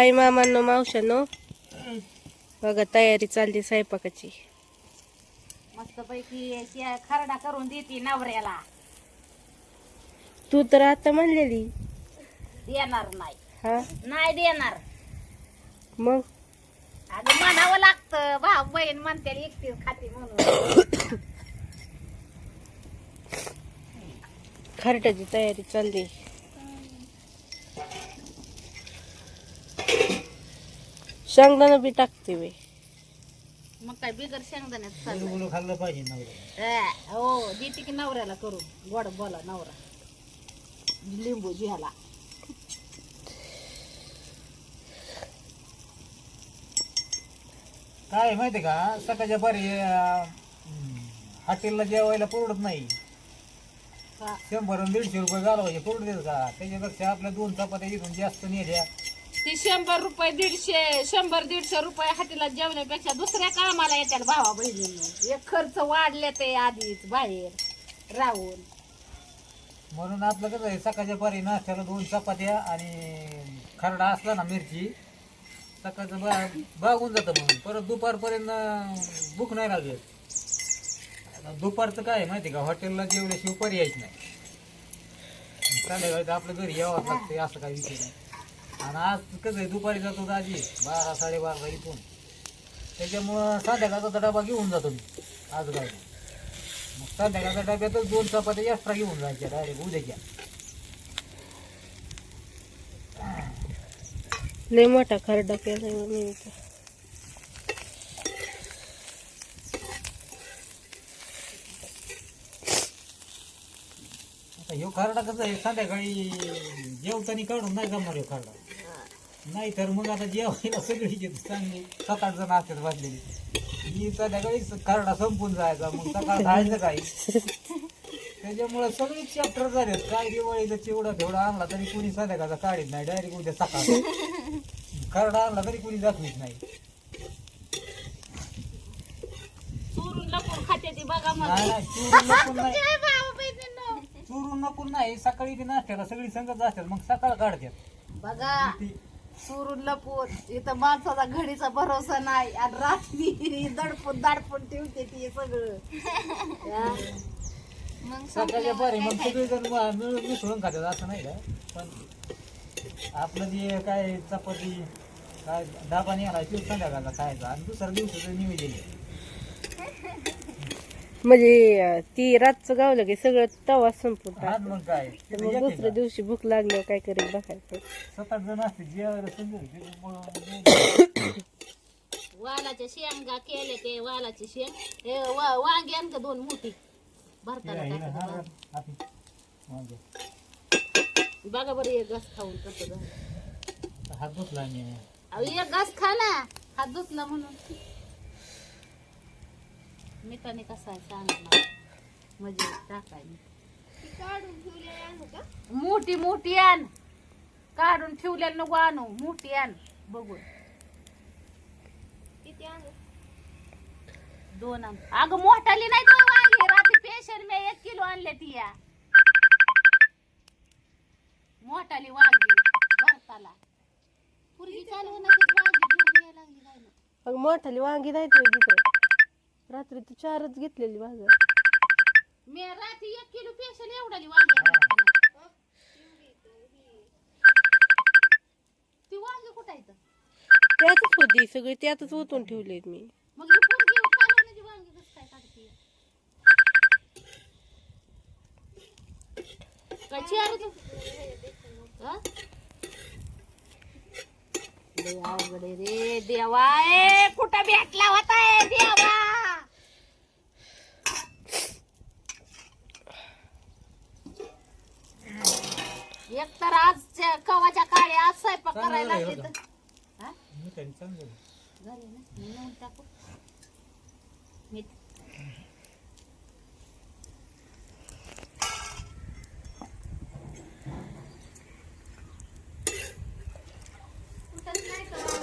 हाय मामांनो मावशांनो बघा तयारी चालली स्वयंपाकाची. मस्त पैकी खरडा करून देते नवऱ्याला. तू तर आता म्हणलेली. देणार नाही. हा? नाही देणार. मग? अगं म्हणावं लागतं भाऊ बहीण म्हणते एकटीच खाते म्हणून. खरट्याची तयारी चालली. शेंगदाणा बी टाकते वे मग काय बिगर शेंगदाण्यात चाललंय. गुलगुलं खाल्लं पाहिजे नवरा ए, हो देते की नवऱ्याला करून. गोड बोला नवरा. लिंबू जिहाला. काय आहे माहिती का? सकाळच्या पारी अं, हॉटेलला जेवायला परवडत नाही. हा. शंभर आणि दीडशे रुपये घालवायचे परवडत का? त्याच्यापेक्षा आपल्या दोन चपात्या इथून जास्त नेल्या. ती शंभर रुपये दीडशे शंभर दीडशे रुपये हातीला जेवण्यापेक्षा दुसऱ्या कामाला येतात भावा बहिणीनं. एक खर्च वाढले ते आधीच बाहेर राहून. म्हणून आपलं कसं आहे सकाळच्या पारी नाश्त्याला दोन चपात्या आणि खरडा असला ना मिरची सकाळचं बा बागून जातं म्हणून. परत दुपारपर्यंत भूक नाही लागत दुपारचं काय आहे माहिती का? हॉटेलला जेवल्याशिवाय पर्यायच नाही. चालेल तर आपलं घरी यावं लागतं असं काही विषय नाही. आणि आज कसं आहे दुपारी जातो आजी बारा साडेबारा इथून. त्याच्यामुळं संध्याकाळचा डबा घेऊन जातो मी आज गाडी मग संध्याकाळच्या डब्यातच दोन चपात्या एक्स्ट्रा घेऊन जायच्या डायरेक्ट उद्याच्या लय मोठा खरडा केलाय मी ह्यो खरडा कसं आहे संध्याकाळी जेवताना काढून नाही जमणार ह्यो खरडा. नाही तर मग आता जेवायला सगळी जे चांगली. सात आठ जण असतात वाजलेली ही संध्याकाळी खरडा संपून जायचा मग सकाळ खायचं काही. त्याच्यामुळे सगळे चॅप्टर झाले काय दिवाळीचा चिवडा ठेवडा आणला तरी कोणी संध्याकाळचा काढीत नाही डायरेक्ट उद्या सकाळ. खरडा आणला तरी कोणी दाखवीत नाही. चुरून लपून खाते ती बघा मला नाही नाही चुरून नको नाही? चुरून नको नाही सकाळी ते नाश्त्याला सगळी संगत असतात मग सकाळ काढतात बघा चुरून लपून इथं माणसाचा घडीचा भरोसा नाही आणि रात्री दडपून दाडपून ठेवते ती सगळं हा? सकाळच्या पारी मग सगळे जण मिळून मिसळून खातात असं नाही का पण आपलं जे काय चपाती काय डाबा निघाला तो संध्याकाळचा खायचा आणि दुसऱ्या दिवसाचं निवेदन आहे. म्हणजे ती रातचं गावलं की सगळं तवा संपून टाकतं. मग काय तर मग दुसऱ्या दिवशी भूक लागल्यावर काय करेल बघायचं सात आठ जण असते जेवायला समजेल वालाच्या शेंगा केले ते वालाची शेंग हे वा- वांगी आण का दोन मोठी भरताना बघा. हाती. वांगे. बघा बरं एक घास खाऊन कसं झालं हात मी अहो, एक घास खा ना हात धुतला म्हणून मिठाने कसा आहे सांगा मला म्हणजे टाकाय मोठी मोठी आण. काढून ठेवल्या नको आणू. मोठी आण. बघून. दोन आण. अगं मोठाली नाही तो वांगी. रात्री पेशंट मी एक किलो आणले ती या मोठाली वांगी. भरताला. पूर्वी चालू वांगी घेऊन यायला लागली काय नाही. मग मोठाली वांगी नाही तिथं रात्री तू चारच घेतलेली बाजार मी रात्री एक किलो पेशल एवढाली वांगी. ती वांगी कुठं? त्यातच होती सगळी त्यातच ओतून ठेवलेत मी. मग ही पोरगी कालवण्याची वांगी कसं काय काढते? काय हा? लय अवघड आहे रे. देवा ए कुठं भेटला होता ए देवा? एक तर आज कवाच्या काळी आज स्वयंपाक चांगलं करायला झालंय लागली बरं तर. हा? मी तरी चांगलं झाले? ना? मी नेऊन टाकू मीठ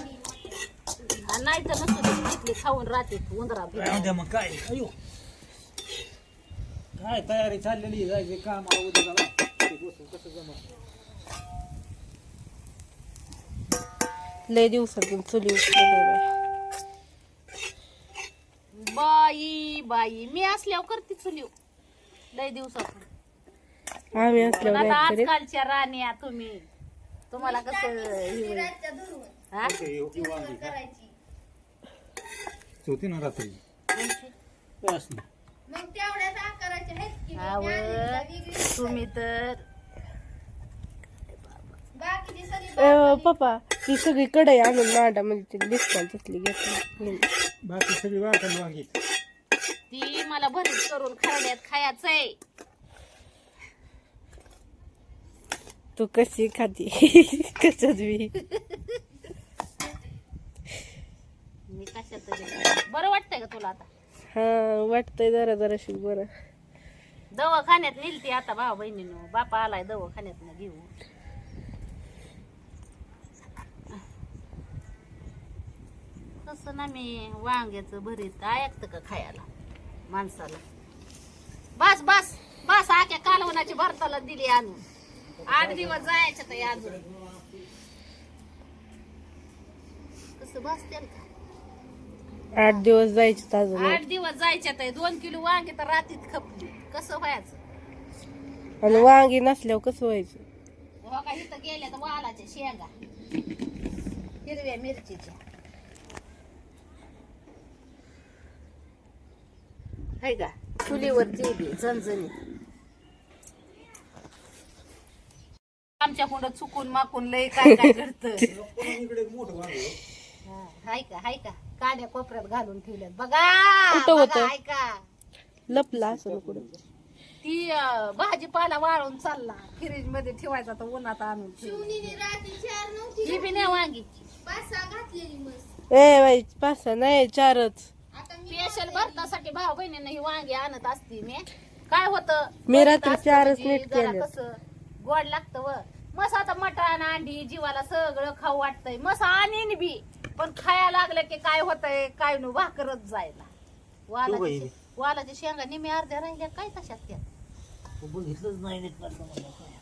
हा, नाही तर नसतं ते घेतली खाऊन राहते उंदरा राहू द्या मग काय अयो काय तयारी चाललेली आहे, जायचे काम उद्या झाला ते बसून कसं जमत लय दिवसातून चुली उठलेली बाय बाई बाई मी असल्यावर करते चुलीव लय दिवसातून आम्ही पण असल्यावर आता नाही करीत आजकालच्या राण्या तुम्ही तुम्हाला कसं हे होईल? हा? होती ना रात्री. अहो, तुम्ही तर अ, पप्पा ती सगळी कढई आणून मांडा म्हणजे ती डिस्काउंट घेतली घेतली. बाकी सगळी वाटण वांगी. ती मला भरीत करून खरड्यात खायचंय. तू कशी खाती? कसच बी मी तरी बरं वाटतंय का तुला आता? हा वाटतंय जरा जराशी बरं. दवाखान्यात नेलती आता भाऊ बहिणीनं. बापा आलाय दवाखान्यात घेऊ तसं ना मी वांग्याचं भरीत ऐकतं का खायला माणसाला? बस बस बस आख्या कालवनाची भरताला दिली आणून. आठ दिवस जायचं तर अजून. कसं बसते का? आठ दिवस जायचे अजून आठ दिवस जायच्या तर दोन किलो वांगे तर रात्रीत खपली. कसं व्हायचं? आणि वांगी नसल्यावर कसं व्हायचं? हो का? इथं गेल्या तर वालाच्या शेंगा हिरव्या मिरचीच्या. हाय का? चुलीवर झणझणी आमच्या पुढं चुकून माकून लय काय काय घडत हाय का हाय का? काड्या कोपऱ्यात घालून ठेवल्यात. बघा कुठं बघा, होतं? हाय का लपला असं कुठं ती अं, भाजीपाला वाळून चालला. फ्रीजमध्ये ठेवायचा तर उन्हात आणून ठेवला. ही बी नाही वांगी ए बाई पाच सहा नाही चारच. स्पेशल भरतासाठी भाऊ बहिणीने ही वांगी आणत असती मी. काय होतं? मी रात्री चारच म्हणजे नीट. कसं गोड लागतं व. मस आता मटण अंडी जीवाला सगळं खाऊ वाटतंय. मस आणीन बी. पण खाया लागलं की काय होतंय काय नु भाकरच जायला. वालाची शे- शेंगा निम्या अर्ध्या राहिल्या काय तशात त्या? बघितलंच नाही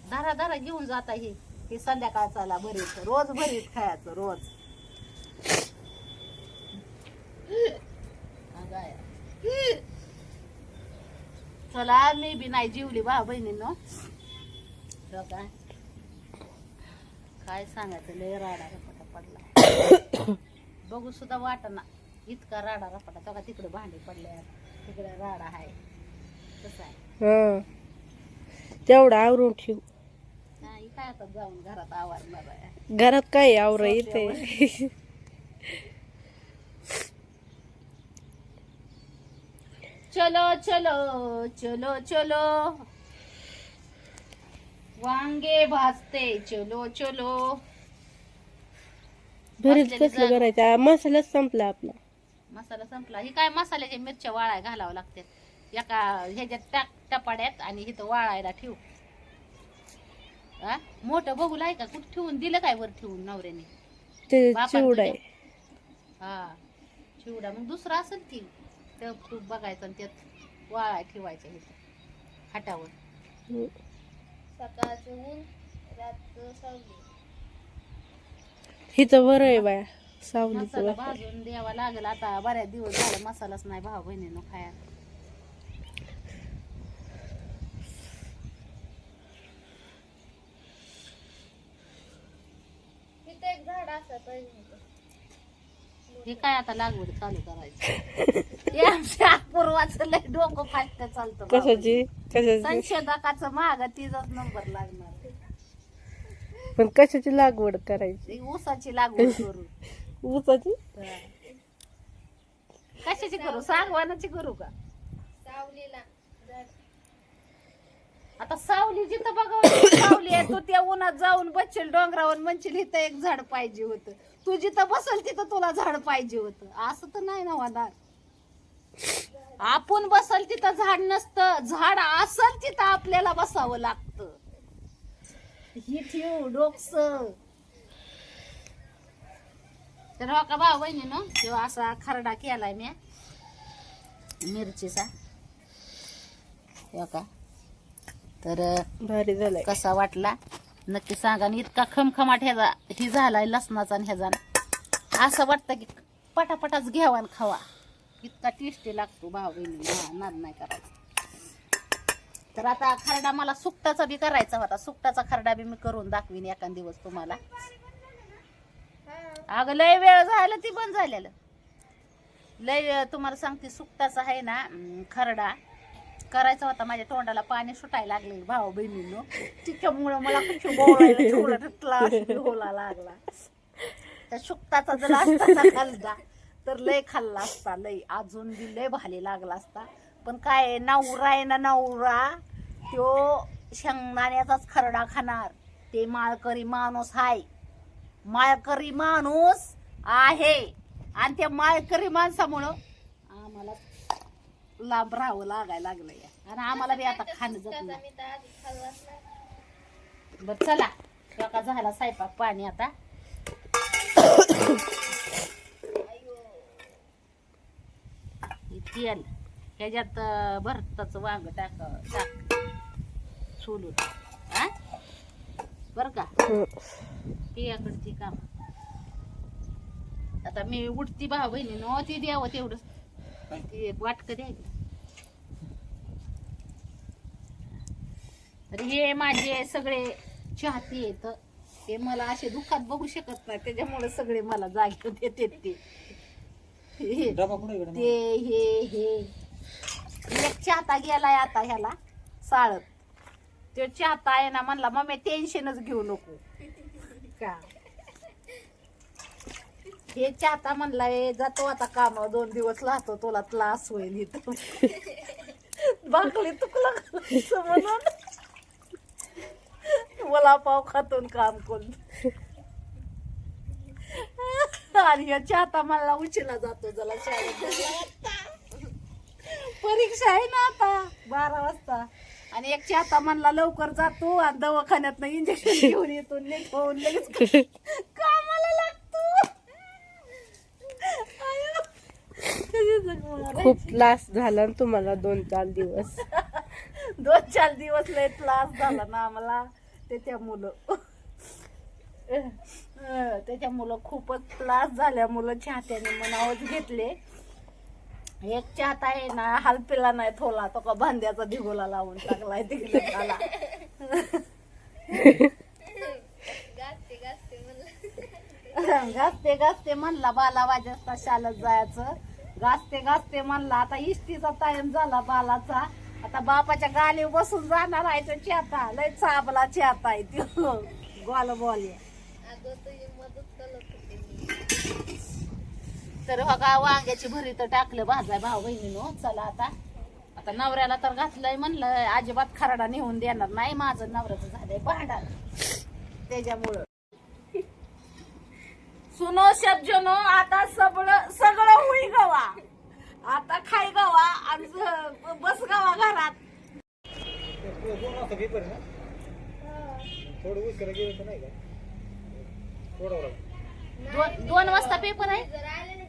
धारा धारा घेऊन जाता ही. ही संध्याकाळचाला भरीत रोज भरीत खायचं रोज. अगाय. चला मी बी नाही जीवली बा बहिणीनो. काय सांगायचं लय राडा. बघू सुद्धा वाटना. इतका राडा रपाटा. तो का तिकडे भांडी पडल्या तिकडे राडा आहे. कसं आहे. हा. तेवढं आवरून ठेव. नाही काय आता जाऊन घरात आवारणार आहे. घरात काय आवरा येते चलो चलो चलो चलो. वांगे भाजते. चलो चलो. भरीत कसलं. करायचं मसालाच संपला आपला. मसाला संपला. ही काय मसाल्याच्या मिरच्या वाळाय घालावं लागतात एका ह्याच्यात टाक टपाड्यात आणि इथं वाळायला ठेवू. हा मोठं बघू लाय का? कुठं ठेवून दिलं काय वर ठेवून नवऱ्याने? ते बापाला चिवड आहे. हा चिवडा. मग दुसरा असेल की ते तूप बघायचं आणि त्यात वाळाय ठेवायचं इथं हाटावर हिचं बरं आहे बाया सावलीचं मसाला बरं आहे. भाजून द्यावा लागेल आता. बऱ्याच दिवस झाले मसालाच नाही भाऊ बहिणीनं खायला. हे काय आता लागवड चालू करायची? हे आमच्या पूर्वाचं लय डोकं फास्ट चालतं भाऊ. कशाची कशाची? संशोधकाचं माग तिचाच नंबर लागणार. पण कशाची लागवड करायची? ही ऊसाची लागवड करू. ऊसाची? कशाची करू? सागवानाची करू का? आता सावली जिथं बघावं सावली आहे तू त्या उन्हात जाऊन बसशील डोंगरावर म्हणशील इथं एक झाड पाहिजे होतं. तू जिथं बसल तिथं तुला झाड पाहिजे होतं. असं तर नाही ना होणार आपण बसल तिथं झाड नसतं. झाड असल तिथं आपल्याला बसावं लागतं. ही ठेव डोकस तर हो का भाऊ बहिणीनं तेव्हा असा खरडा केलाय मी. मिरचीचा. हो का? तर भारी झालाय. कसा वाटला? नक्की सांगा. आणि इतका खमखमाट ह्याचा ही झालाय लसणाचा आणि ह्याचा. असं वाटतं की पटापटाच घ्यावा आणि खावा. इतका टेस्टी लागतो भाऊ बहिणी नाद नाही करायचा. तर आता खरडा मला सुकटाचा बी करायचा होता. सुकटाचा खरडा बी मी करून दाखवीन एखाद दिवस तुम्हाला. अगं लय वेळ झालं ती बंद झालेलं. लय तुम्हाला सांगते सुकटाचा आहे ना खरडा. करायचा होता माझ्या तोंडाला पाणी सुटायला लागले भाऊ बहिणींनो. तिच्यामुळं मला होला लागला. त्या सुकटाचा जर असता ना खाल्ला तर लय खाल्ला असता लय. अजून बी लय भाले लागला असता. पण काय नवरा आहे ना नवरा तो शेंगदाण्याचाच खरडा खाणार. ते माळकरी माणूस हाय. माळकरी माणूस आहे. आणि त्या माळकरी माणसामुळं आम्हाला लांब राहावं लागायला लागलंय. आणि आम्हाला बी आता खाणं जत नाही बर चला. का झाला स्वयंपाक पाणी आता. हे तेल ह्याच्यात भरताचं वांग टाक टाक. सोलून. हा? बर का? ती याकडची काम. आता मी उठती भाऊ बहिणी नो ती द्यावं तेवढं ते वाटक द्यायचं तर हे माझे सगळे चाहते आहेत. ते मला असे दुःखात बघू शकत नाही. त्याच्यामुळे सगळे मला जागे देते ते. हे- हे हे. एक चाहता गेलाय आता ह्याला. साळत तो चाहता आहे ना म्हणला मम्मी टेन्शनच घेऊ नको. का? हे चाहता म्हणला "ए, जातो आता काम दोन दिवस राहतो तुला त्रास होईल इथं. बाकली तुकला म्हणून. मला पाव खातून काम करून. आणि ह्या चाहता मला उशिरा जातो जरा शाळेत. परीक्षा आहे ना आता बारा वाजता. आणि एक चाहता म्हणला लवकर जातो आणि दवाखान्यात इंजेक्शन घेऊन येतो होऊन लगेच कामाला लागतो? खूप त्रास झाला ना तुम्हाला दोन चार दिवस. दोन चार दिवस लय त्रास झाला ना आम्हाला. त्याच्यामुळं अं, त्याच्यामुळं खूपच त्रास झाल्यामुळं चाहत्याने मनावच घेतले. एक चाहता आहे ना हलपेला नाही थोला तो का भांड्याचा ढिगोला लावून टाकलाय तिकडे त्याला गाजते गाजते म्हणला. बाला वाजता शाळेत जायचं. गाजते गाजते म्हणला आता इष्टीचा टाइम झाला बालाचा. आता बापाच्या गाली बसून जाणार आहे तो चेता लय चाबला चेता आहे त्यो गोल बोल. तर बघा वांग्याची भरी तर टाकलं भाजाय भाऊ बहिणीनो. चला आता. आता नवऱ्याला तर घातलंय म्हणलं अजिबात खरडा नेऊन देणार नाही माझं नवऱ्याचं झालंय भांडण. त्याच्यामुळं. सुनो शब्जनो आता सगळं सगळं होई गवा. आता खाय गवा आणि बस गवा घरात. दोन वाजता पेपर आहे?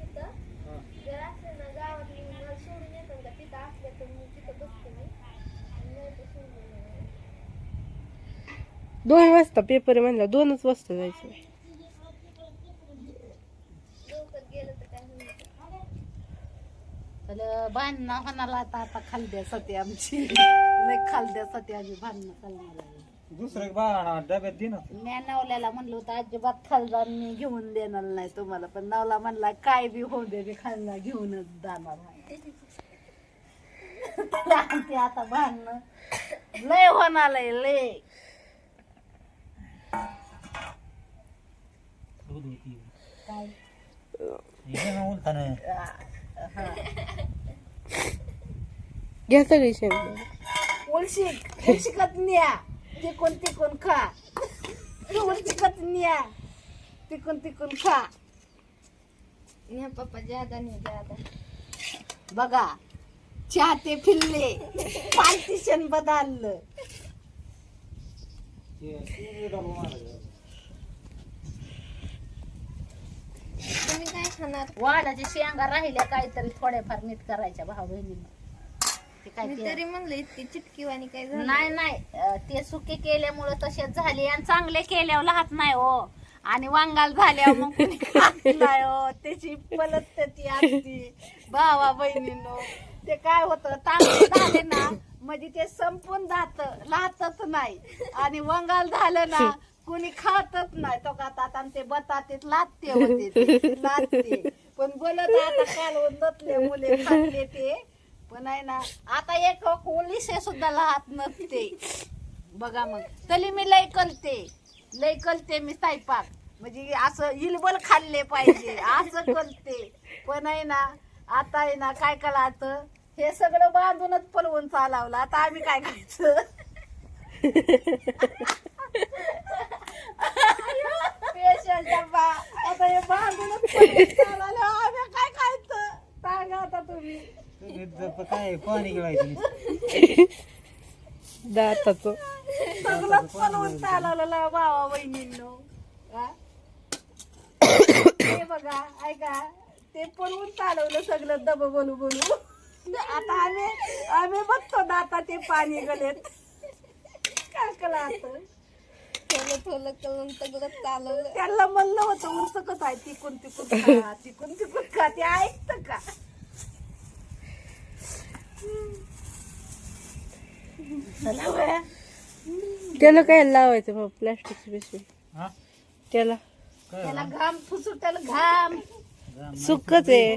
जर असले ना गावातली मला सोडून येतात का तिथं असले तर मी तिथं मी आणि नाही तर सोडून येणार. दोन वाजता पेपर म्हणला दोनच वाजता जायचं लवकर गेलं तर काय होईल तर भांडणं होणार आता आता खालद्यासाठी आमची लय खालद्यासाठी आम्ही भांडणं करणार आहे दुसरं बाळा डब्यात दे ना. मी नवल्याला म्हणलं होतं अजिबात खालदा मी घेऊन देणार नाही तुम्हाला. पण नवला म्हणला काय बी होऊ दे मी खालदा घेऊनच जाणार आता भांडणं. लय होणार आहे लय. हे उलताना घ्या सगळी शेंगदाणे. उलशिक उलशिकत न्या तिकून तिकून खा. उलशिकत न्या. तिकून तिकून खा. नाही पप्पा ज्यादा नाही ज्यादा. बघा चाहते फिरले. पार्टिशन बदललं. तुम्ही काय खाणार? वाडाच्या शेंगा राहिल्या काहीतरी थोड्याफार नीट करायच्या भाऊ बहिणीनं. ते काय मी तरी म्हणलं इतकी चिटकीवाणी काय झालं? नाही नाही. ते सुके केल्यामुळे तसेच झाले आणि चांगले केल्यावर लाहत नाही हो. आणि वांगाल झाल्यावर मग कुणी नाही हो. त्याची पलत त्याची असती भावा बहिणीनो ते काय होतं चांगले झाले ना म्हणजे ते संपून जात लातच नाही. आणि वंगाल झालं ना कुणी खातच नाही. तो का आता ते बटाटे लादते होते ते, पण बोलत आता कालवून नसले मुले खाल्ले ते. पण आहे ना आता एक पोलिसे सुद्धा लाहत नसते. बघा मग. तरी मी लय कलते लय कलते मी स्वयंपाक म्हणजे असं इलबल खाल्ले पाहिजे. असं कलते पण आहे ना आता आहे ना काय कळात हे सगळं बांधूनच पलवून चालवलं. आता आम्ही काय खायचं स्पेशल डब्बा. आता हे बांधूनच चालवलं. आम्ही काय खायचं? सांगा आता तुम्ही. काय पाणी घेवायचं दाताचं सगळं पलवून चालवलं भावा बहिणींनो हा? हे बघा ऐका ते पळवून चालवलं सगळं दब बोलू बोलू. आता आम्ही आम्ही बघतो ना आता ते पाणी गलेत. काय कला आता? थोडं थोडं करून सगळं चालवलं. त्यांना म्हणलं होतं उंच कसं आहे? तिकून तिकून खा तिकून तिकून खा. ते ऐकत का चला बया. त्याला काय लावायचं मग प्लास्टिकची पिशवी. हा? त्याला. काय? त्याला घाम फुसुटल घाम. राम, सुकच आहे.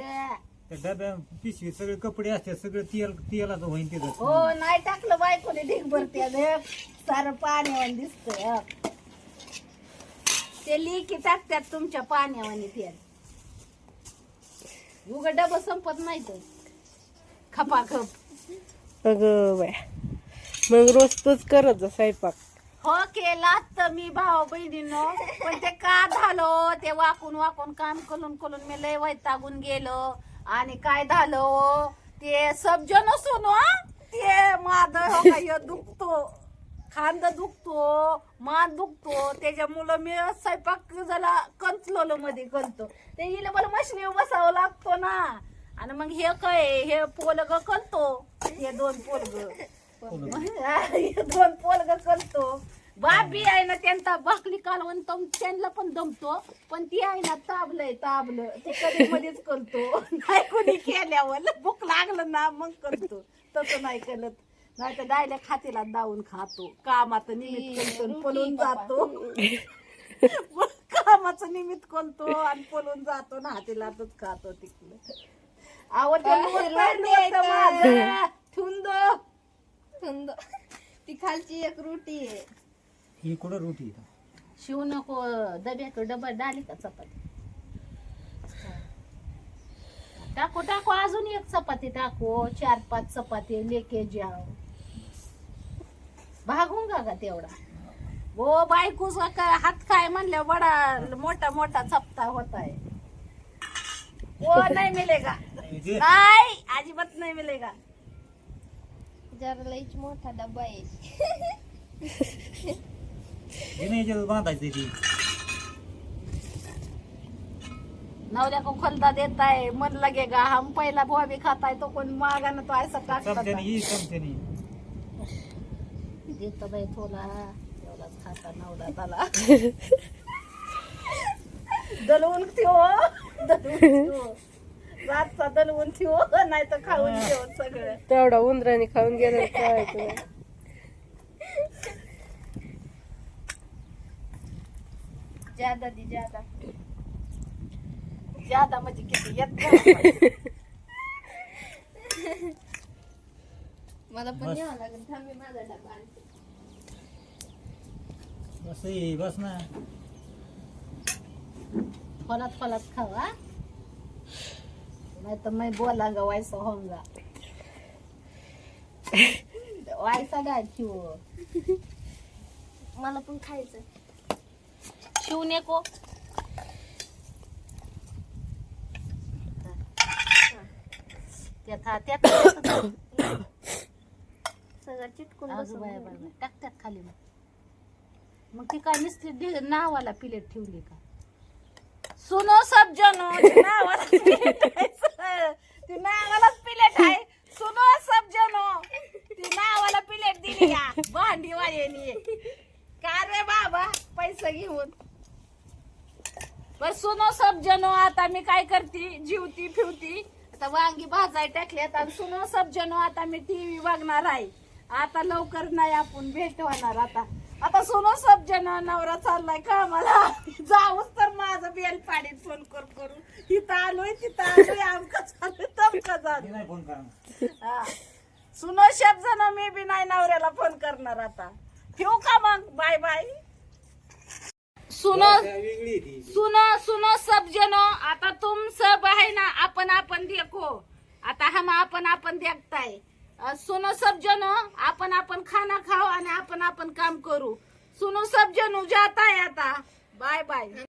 डब्या पिशवी सगळे कपडे असतात सगळं तेल तेलाचं होईन तिथं. हो नाही टाकलं बायकोने ढीग भरते सारं पाण्यावानी दिसतंय हं. ते लिकी टाकतात तुमच्या पाण्यावानी तेल. उग डब संपत नाही तर खपाखप. अगं बाया. मग रोज तूच करत जा स्वयंपाक. हो केला तर मी भाऊ बहिणीनो. पण ते का झालं? ते वाकून वाकून काम करून करून मी लय वैतागून गेलो. आणि काय झालं? ते सब्ज नसून ते माझं हो दुखतो. खांद दुखतो मान दुखतो. त्याच्यामुळं मी स्वयंपाक झाला कंचलो मध्ये करतो ते हिला मला मशनीवर बसावं लागतो ना. आणि मग हे काय हे पोलग करतो हे दोन पोलग दोन पोलग करतो बाबी आहे ना त्यांचा भाकली कालवण त्यांना पण दमतो पण ती आहे ना ताबलंय ताबलं. ते कधी मध्येच करतो. नाही कोणी केल्यावर. भूक लागलं ना मग करतो. तसं नाही करत. नाही तर डायरेक्ट खातेला दावून खातो. कामाचं निमित्त करतो पळून जातो. कामाचं निमित्त करतो आणि पळून जातो. ना हातेलातच खातो तिकडं. आवडते ठेवून दो थंड ती खालची एक रोटी आहे. ही कुठं रोटी शिव नको डब्याकडे डबा डाली का चपाती? टाकू टाकू अजून एक चपाती टाकू. चार पाच चपाती लेके जाव भागून का का तेवढा? हो बायकोच काय हात काय म्हणल्या बडा मोठा मोठा चपता होत आहे हो नाही मिलेगा. नाही अजिबात नाही मिलेगा. जरा लईच मोठा डब्बा आहे. याच्यात बांधायचं ती. नवऱ्या को खलदा देताय मन लगेगा हम पहिला भोबी खाताय तो कोण मागा ना तो ऐसा चमच्याने काटता ही चमच्याने. देत बाई थोला. तेवढाच खाता नवरा त्याला. दलवून ठेव. दलवून ठेव. रातचा दलवून ठेव नाही तर खाऊन सगळं तेवढा उंदराने खाऊन गेलं. ज्यादा दी ज्यादा ज्यादा म्हणजे किती येत. मला पण. यावं लागेल थांब मी माझा डबा आणते. बस ही, बस ना फलात फलात खावा नाही तर मैं बोलांगा वैसा होंगा वैसा काय शिव मला पण खायचं शिवने को. त्यात त्यात सगळं चिटकून बसून. बाया, टाकतात खाली मग. मग ती काय नुसती दे- नावाला प्लेट ठेवली का? सुनो सब जनो ती नावाला प्लेट. ती नावालाच प्लेट आहे. सुनो सब जनो. ती नावाला प्लेट दिली या. भांडी वाजेनी का रे बाबा? पैसे घेऊन. बर सुनो सब जनो आता मी काय करते? जीवती फिवती. आता वांगी भाजाय टाकल्यात आणि सुनो सब जनो आता मी टीव्ही बघणार आहे. आता लवकर नाही आपण भेट होणार आता. आता सुनो सब जन नवरा चाललाय कामाला. जाऊच तर माझं बेल पाडीत फोन कर करू. तिथं आलोय तिथं आलोय आमका चालू तमका झालं नाही फोन करणार. सुनो शब जण मी बी नाही नवऱ्याला फोन करणार आता. ठेवू का मग? Bye bye. सुनो आहे सुनो सुनो सब जनो आता तुम सब है ना अपन अपन देखो. आता हम अपन अपन देखताय. सुनो सब जनो आपण आपण खाना खाऊ आणि आपण आपण काम करू. सुनो सब जनो जाता आता बाय बाय.